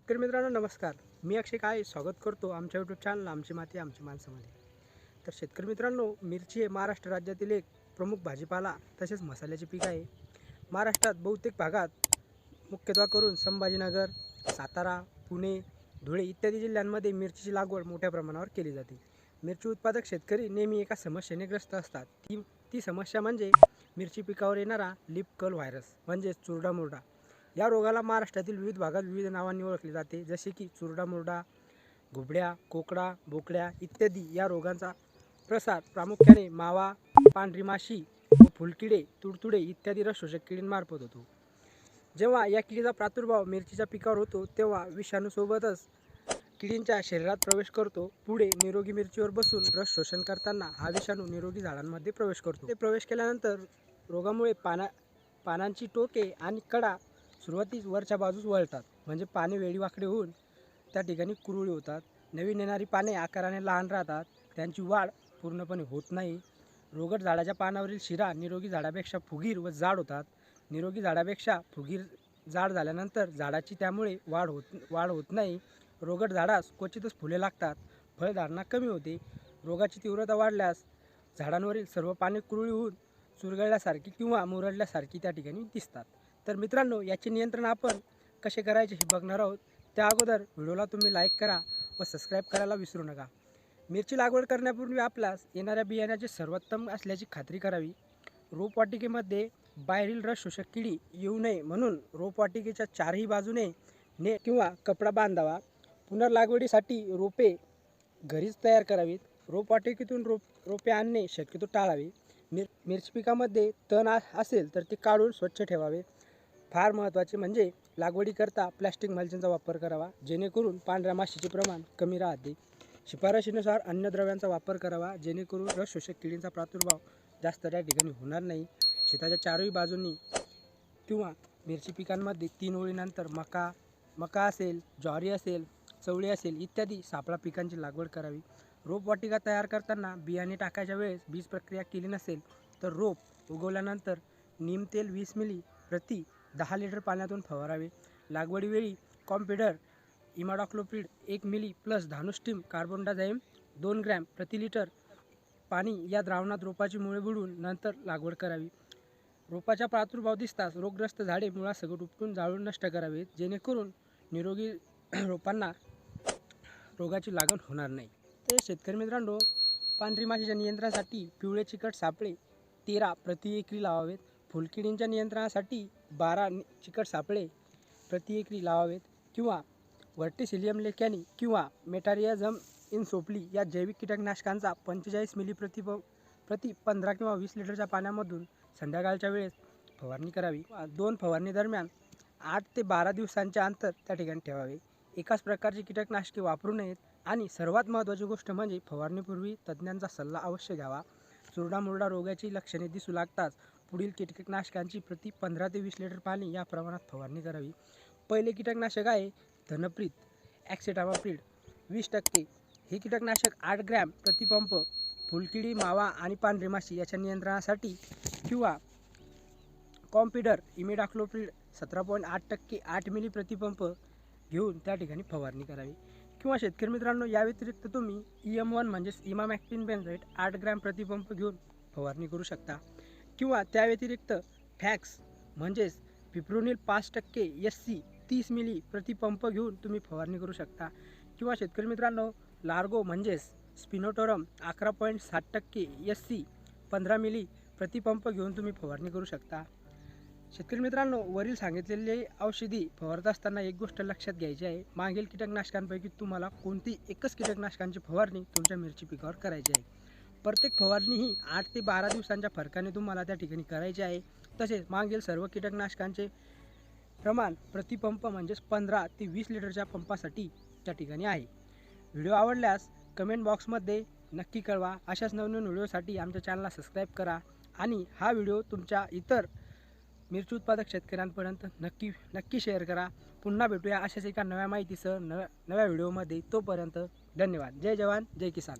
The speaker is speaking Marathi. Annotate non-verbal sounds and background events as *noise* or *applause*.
शेतकरी मित्रांनो नमस्कार. मी अक्षय काय स्वागत करतो आमच्या यूट्यूब चॅनल आमची माती आमची माणसामध्ये. तर शेतकरी मित्रांनो मिरची हे महाराष्ट्र राज्यातील एक प्रमुख भाजीपाला तसेच मसाल्याचे पीक आहे. महाराष्ट्रात बहुतेक भागात मुख्यत्वे करून संभाजीनगर सातारा पुणे धुळे इत्यादी जिल्ह्यांमध्ये मिरचीची लागवड मोठ्या प्रमाणावर केली जाते. मिरची उत्पादक शेतकरी नेहमी एका समस्येने ग्रस्त असतात. ती ती समस्या म्हणजे मिरची पिकावर येणारा लिप कल व्हायरस म्हणजेच चुरडा मुरडा या रोगाला महाराष्ट्रातील विविध भागात विविध नावांनी ओळखले जाते. जसे की चुरडा मुरडा घुबड्या कोकडा बोकड्या इत्यादी या रोगांचा प्रसार प्रामुख्याने मावा पांढरी माशी व फुलकिडे तुडतुडे इत्यादी रसशोषक किडींमार्फत होतो. जेव्हा या किडीचा प्रादुर्भाव मिरचीच्या पिकावर होतो तेव्हा विषाणूसोबतच किडींच्या शरीरात प्रवेश करतो. पुढे निरोगी मिरचीवर बसून रस शोषण करताना हा विषाणू निरोगी झाडांमध्ये प्रवेश करतो. ते प्रवेश केल्यानंतर रोगामुळे पाना पानांची टोके आणि कडा सुरुवातीस वरच्या बाजूस वळतात म्हणजे पाने वेडीवाकडे होऊन त्या ठिकाणी कुरुळी होतात. नवीन येणारी पाने आकाराने लहान राहतात त्यांची वाढ पूर्णपणे होत नाही. रोगट झाडाच्या पानावरील शिरा निरोगी झाडापेक्षा फुगीर व जाड होतात. निरोगी झाडापेक्षा फुगीर जाड झाल्यानंतर झाडाची त्यामुळे वाढ होत वाढ होत नाही. रोगट झाडास क्वचितच फुले लागतात फळधारणा कमी होते. रोगाची तीव्रता वाढल्यास झाडांवरील सर्व पाने कुरळी होऊन चुरगळल्यासारखी किंवा मुरडल्यासारखी त्या ठिकाणी दिसतात. तर मित्रांनो याचे नियंत्रण आपण कसे करायचे हे बघणार आहोत. त्या अगोदर व्हिडिओला तुम्ही लाईक करा व सबस्क्राईब करायला विसरू नका. मिरची लागवड करण्यापूर्वी आपल्यास येणाऱ्या बियाण्याचे सर्वोत्तम असल्याची खात्री करावी. रोपवाटिकेमध्ये बाहेरील रस शोषक किडी येऊ नये म्हणून रोपवाटिकेच्या चारही बाजूने ने किंवा कपडा बांधावा. पुनर्लागवडीसाठी रोपे घरीच तयार करावीत. रोपवाटिकेतून रोप रोपे आणणे शक्यतो टाळावे. मिर मिरची पिकामध्ये तण असेल तर ते काढून स्वच्छ ठेवावे. फार महत्त्वाचे म्हणजे लागवडीकरता प्लॅस्टिक मल्चिंगचा वापर करावा जेणेकरून पांढऱ्या माशीचे प्रमाण कमी राहते. शिफारशीनुसार अन्नद्रव्यांचा वापर करावा जेणेकरून रस शोषक किडींचा प्रादुर्भाव जास्त त्या ठिकाणी होणार नाही. शेताच्या चारही बाजूंनी किंवा मिरची पिकांमध्ये तीन ओळीनंतर मका मका असेल ज्वारी असेल चवळी असेल इत्यादी सापळा पिकांची लागवड करावी. रोपवाटिका तयार करताना बियाणे टाकायच्या वेळेस बीज प्रक्रिया केली नसेल तर रोप उगवल्यानंतर नीम तेल वीस मिली प्रति दहा लिटर पाण्यातून फवारावे. लागवडीवेळी कॉम्पिडर इमाडॉक्लोप्रिड एक मिली प्लस धानुस्टीम कार्बन डायझाईम दोन ग्रॅम प्रति लिटर पाणी या द्रावणात रोपाची मुळे बुडून नंतर लागवड करावी. रोपाचा प्रादुर्भाव दिसताच रोगग्रस्त झाडे मुळासकट उपटून जाळून नष्ट करावेत जेणेकरून निरोगी *clears throat* रोपांना रोगाची लागण होणार नाही. ते शेतकरी मित्रांनो पांढरी माशीच्या नियंत्रणासाठी पिवळे चिकट सापळे तेरा प्रति एकरी लावावेत. फुलकिडींच्या नियंत्रणासाठी बारा नि- चिकट सापळे प्रति एकरी लावावेत किंवा व्हर्टिसिलियम लेक्यानी किंवा मेटारियाझम इन सोपली या जैविक कीटकनाशकांचा पंचेचाळीस मिली प्रति प प्रति पंधरा किंवा वीस लिटरच्या पाण्यामधून संध्याकाळच्या वेळेस फवारणी करावी. दोन फवारणी दरम्यान आठ ते बारा दिवसांच्या अंतर त्या ठिकाणी ठेवावे. एकाच प्रकारची कीटकनाशके वापरू नयेत आणि सर्वात महत्त्वाची गोष्ट म्हणजे फवारणीपूर्वी तज्ज्ञांचा सल्ला अवश्य घ्यावा. चुरडामुरडा रोगाची लक्षणे दिसू लागताच पुढील कीटकनाशकांची प्रति पंधरा ते वीस लिटर पाणी या प्रमाणात फवारणी करावी. पहिले कीटकनाशक आहे धनप्रीत ॲक्सेटामाप्रीड. वीस टक्के. हे कीटकनाशक आठ ग्रॅम प्रतिपंप फुलकिडी मावा आणि पांढरी माशी याच्या नियंत्रणासाठी किंवा कॉम्पिडर इमेडाक्लोप्रीड सतरा पॉईंट आठ टक्के आठ मिली प्रतिपंप घेऊन त्या ठिकाणी फवारणी करावी. किंवा शेतकरी मित्रांनो या व्यतिरिक्त तुम्ही ई एम वन म्हणजेच इमामॅक्टिन बेनरेट आठ ग्रॅम प्रतिपंप घेऊन फवारणी करू शकता. किंवा त्या व्यतिरिक्त फॅक्स म्हणजेच पिप्रोनिल पाच टक्के एस सी तीस मिली प्रतिपंप घेऊन तुम्ही फवारणी करू शकता. किंवा शेतकरी मित्रांनो लार्गो म्हणजेच स्पिनोटोरम अकरा पॉईंट सात टक्के एस सी पंधरा मिली प्रतिपंप घेऊन तुम्ही फवारणी करू शकता. शेतकरी मित्रांनो वरील सांगितलेले औषधी फवारत असताना एक गोष्ट लक्षात घ्यायची आहे. मागील कीटकनाशकांपैकी तुम्हाला कोणती एकच कीटकनाशकांची फवारणी तुमच्या मिरची पिकावर करायची आहे? प्रत्येक फवारणी ही आठ ते बारा दिवसांच्या फरकाने तुम्हाला त्या ठिकाणी करायची आहे. तसेच मागील सर्व कीटकनाशकांचे प्रमाण प्रतिपंप म्हणजेच पंधरा ते वीस लिटरच्या पंपासाठी त्या ठिकाणी आहे. व्हिडिओ आवडल्यास कमेंट बॉक्समध्ये नक्की कळवा. अशाच नवनवीन व्हिडिओसाठी आमच्या चॅनलला सबस्क्राईब करा आणि हा व्हिडिओ तुमच्या इतर मिरची उत्पादक शेतकऱ्यांपर्यंत नक्की नक्की शेअर करा. पुन्हा भेटूया अशाच एका नव्या माहितीसह नव्या नव्या व्हिडिओमध्ये. तोपर्यंत धन्यवाद. जय जवान जय किसान.